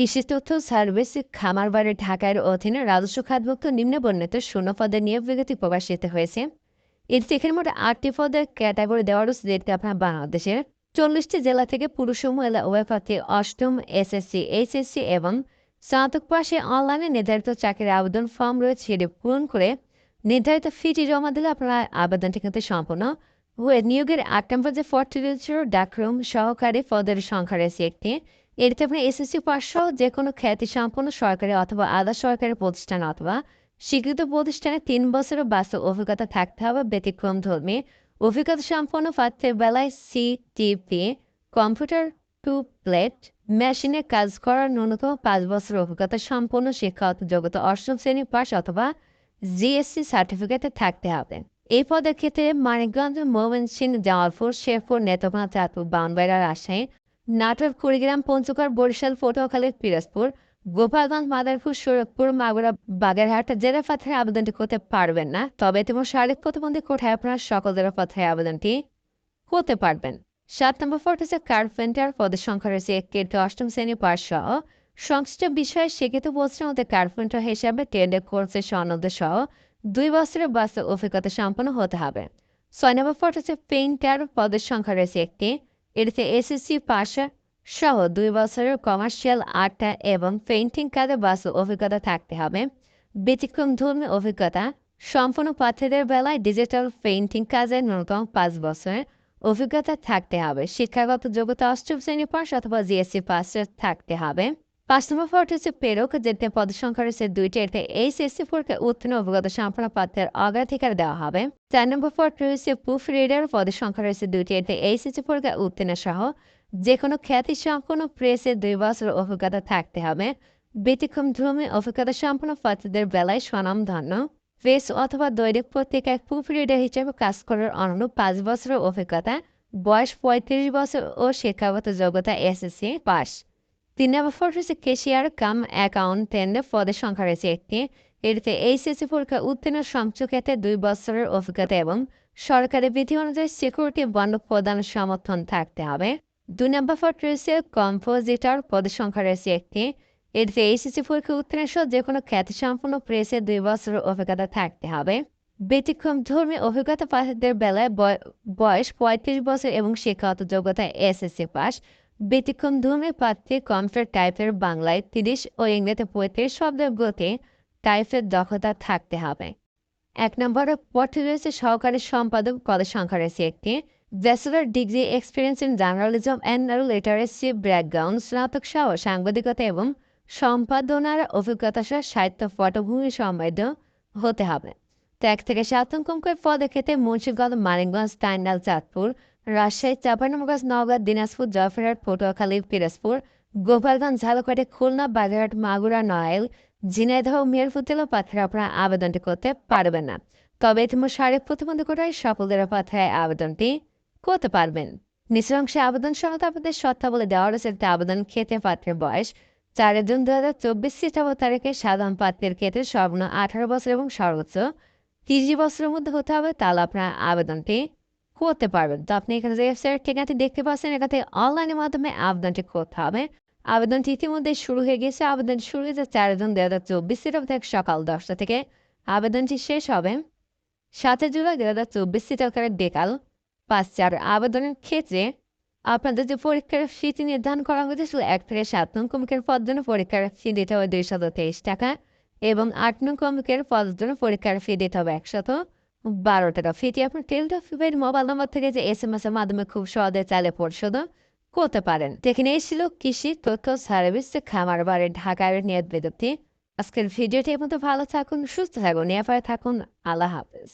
কৃষি তথ্য সার্ভিস খামারবাড়ি ঢাকার অধীনে রাজস্ব খাতভুক্ত নিম্নবর্ণিত শূন্য পদের নিয়োগ বিজ্ঞপ্তি প্রকাশিত হয়েছে। এতে এখানে মোট আটটি পদের ক্যাটাগরি দেওয়া রয়েছে যেটি আপনার বাংলাদেশের। চল্লিশটি জেলা থেকে পুরুষ ও মহিলা উভয় প্রার্থী অষ্টম, এসএসসি, এইচএসসি এবং স্নাতক পাশে অনলাইনে নির্ধারিত চাকরির আবেদন ফর্ম রয়েছে সেটি পূরণ করে নির্ধারিত ফিটি জমা দিলে আপনারা আবেদনটি কিন্তু সম্পূর্ণ হয়ে নিয়োগের আট নম্বর যে ফর্টিলিচার ডাকরুম সহকারী পদের সংখ্যা রয়েছে একটি। এটিতে আপনি এসএসসি সহ যে কোনো খ্যাতি সম্পন্ন সরকারি অথবা আধা সরকারি প্রতিষ্ঠান অথবা স্বীকৃত প্রতিষ্ঠানে তিন বছরের বাস্তব অভিজ্ঞতা থাকতে হবে ব্যতিক্রম ধর্মী অভিজ্ঞতা সম্পন্ন প্রার্থীর বেলায় সিটিপি কম্পিউটার টু প্লেট, মেশিনে কাজ করার ন্যূনতম পাঁচ বছর অভিজ্ঞতা সম্পন্ন শিক্ষাগত যোগ্যতা অষ্টম শ্রেণি পাস অথবা জিএসসি সার্টিফিকেটে থাকতে হবে। এই পদের ক্ষেত্রে মানিকগঞ্জ ময়মনসিংহ জামালপুর, শেরপুর, নেত্রকোনা, চাঁদপুর বাউনবাড়া রাজশাহী নাটোর, কুড়িগ্রাম, পঞ্চগড়, বরিশাল, পটুয়াখালী, পিরোজপুর, গোপালগঞ্জ, মাদারপুর শরীয়তপুর মাগুরা, বাগেরহাট জেলা পাথায় আবেদনটি করতে পারবেন না। তবে তোমার শারীরিক প্রতিবন্ধী কোঠায় আপনার সকল জেলা আবেদনটি করতে পারবেন। সাত নম্বর পদ হচ্ছে কার্পেন্টার পদের সংখ্যা রয়েছে এক একটি অষ্টম শ্রেণি পাশ সহ সংশ্লিষ্ট বিষয়ে শিক্ষিত বছরের মধ্যে কার্পেন্টার হিসাবে টেন্ডার কোর্সের সনদ সহ দুই বছরের বাস্তব অভিজ্ঞতা সম্পন্ন হতে হবে। ছয় নম্বর পদ হচ্ছে পেইন্টার পদের সংখ্যা রয়েছে একটি। এটিতে এসএসসি পাশা সহ দুই বছরের কমার্শিয়াল আর্ট এবং পেন্টিং কাজে বাস অভিজ্ঞতা থাকতে হবে। ব্যতিক্রম ধর্মী অভিজ্ঞতা, সম্পূর্ণ প্রার্থীদের বেলায় ডিজিটাল পেইন্টিং কাজে ন্যূনতম পাঁচ বছরের অভিজ্ঞতা থাকতে হবে। শিক্ষাগত যোগ্যতা অষ্টম শ্রেণি পাস অথবা জিএসসি পাস থাকতে হবে। পাঁচ নম্বর পদ হচ্ছে প্রেরক যেতে পদের সংখ্যা রয়েছে দুইটি এতে এইচএসসি পরীক্ষা উত্তীর্ণ অভিজ্ঞতা সম্পন্ন প্রার্থীর অগ্রাধিকার দেওয়া হবে চার নম্বর পদ রয়েছে প্রুফ রিডার পদের সংখ্যা রয়েছে দুইটি এতে এইচএসসি পরীক্ষা উত্তীর্ণ সহ যে কোনো খ্যাতি সম্পন্ন প্রেসে দুই বছর অভিজ্ঞতা থাকতে হবে ব্যতিক্রম ধর্মী অভিজ্ঞতা সম্পন্ন প্রার্থীদের বেলায় স্বনামধন্য প্রেস অথবা দৈনিক পত্রিকায় প্রুফ রিডার হিসেবে কাজ করার অনুরূপ পাঁচ বছরের অভিজ্ঞতা বয়স পঁয়ত্রিশ বছর ও শিক্ষাগত যোগ্যতা এসএসসি পাস নম্বর পদ হচ্ছে কেশিয়ার কাম অ্যাকাউন্টেন্ট পদের সংখ্যা রয়েছে একটি এটিতে এইচএসসি পরীক্ষা উত্তীর্ণ সংযোগেতে দুই বছরের অভিজ্ঞতা এবং সরকারি বিধি অনুযায়ী সিকিউরিটি বন্ড প্রদান সমর্থন থাকতে হবে দুই নম্বর পদ রয়েছে কম্পোজিটর পদের সংখ্যা রয়েছে একটি এটিতে এইচএসসি পরীক্ষা উত্তীর্ণ সহ যে কোনো খ্যাতিসম্পন্ন প্রেসে দুই বছরের অভিজ্ঞতা থাকতে হবে ব্যতিক্রম ধর্মী অভিজ্ঞতা প্রার্থীদের বেলায় বয়স পঁয়ত্রিশ বছর এবং শিক্ষাগত যোগ্যতা এসএসসি পাস ব্যতিক্রম ধর্মী প্রার্থী কম্পিউটার টাইপের বাংলায় তিরিশ ও ইংরেজিতে পঁয়ত্রিশ শব্দের গতি টাইপের দক্ষতা থাকতে হবে। এক নম্বরে রয়েছে সহকারী সম্পাদক পদের সংখ্যা রয়েছে একটি। Bachelor degree experience in journalism and literacy background, স্নাতক সহ সাংবাদিকতা এবং সম্পাদনার অভিজ্ঞতা সহ সাহিত্য পটভূমি সমৃদ্ধ হতে হবে। ত্যাগ থেকে সাতম কমকে পদে ক্ষেত্রে মুন্সিগঞ্জ, মানিকগঞ্জ টাইনাল চাঁদপুর রাজশাহী চাঁপাইনবাবগঞ্জ, নওগাঁ, দিনাজপুর জয়ফরহাট পটুয়াখালী, পিরোজপুর, গোপালগঞ্জ, ঝালকাঠি, খুলনা, বাগেরহাট, মাগুরা, নয়াইল, ঝিনাইদহ, মিরপুর পাথরে আপনারা আবেদনটি করতে পারবেন না। তবে তোমার শারীরিক প্রতিবন্ধকতায় সকলদের পাথরে আবেদনটি করতে পারবেন। নিচের অংশে আবেদন সহায়তা আপনাদের সত্তা বলে দেওয়া রয়েছে। আবেদন খেতে পাত্রের বয়স চার জুন দু হাজার চব্বিশ খ্রিস্টাব্দ তারিখে সাধারণ পাত্রের ক্ষেত্রে সর্বনিম্ন আঠারো বছর এবং সর্বোচ্চ তিরিশ বছরের মধ্যে হতে হবে। তাহলে আপনার আবেদনটি করতে পারবেন। তো আপনি এখানে যে ঠিকানাটি দেখতে পাচ্ছেন, এখানে অনলাইনের মাধ্যমে আবেদনটি করতে হবে। আবেদনটি ইতিমধ্যে শুরু হয়ে গেছে। আবেদন শুরু হয়েছে চার জুন দু হাজার চব্বিশ থেকে সকাল দশটা থেকে। আবেদনটি শেষ হবে সাতই জুলাই দু হাজার চব্বিশ সিটাকার বিকাল পাঁচ চার আবেদনের ক্ষেত্রে আপনাদের যে পরীক্ষার ফিটি নির্ধারণ করা হয়েছিল এক থেকে সাত নং কমিকের পদ জন্য পরীক্ষার ফি দিতে হবে দুইশত তেইশ টাকা এবং আট নং কমিকের পদ জন্য পরীক্ষার ফি দিতে হবে একশত। বারো টাকা ফিটি আপনার টেলিটক ফিবের মোবাইল নম্বর থেকে যে এস এম এস এর মাধ্যমে খুব সহজে চাইলে পরিশোধন করতে পারেন। দেখে নিয়ে এসেছিল কৃষি, তথ্য সার্ভিস খামার বাড়ি ঢাকার নিয়ত বিজ্ঞপ্তি। আজকের ভিডিওটি মতো ভালো থাকুন, সুস্থ থাকুন নিয়ে থাকুন। আল্লাহ হাফেজ।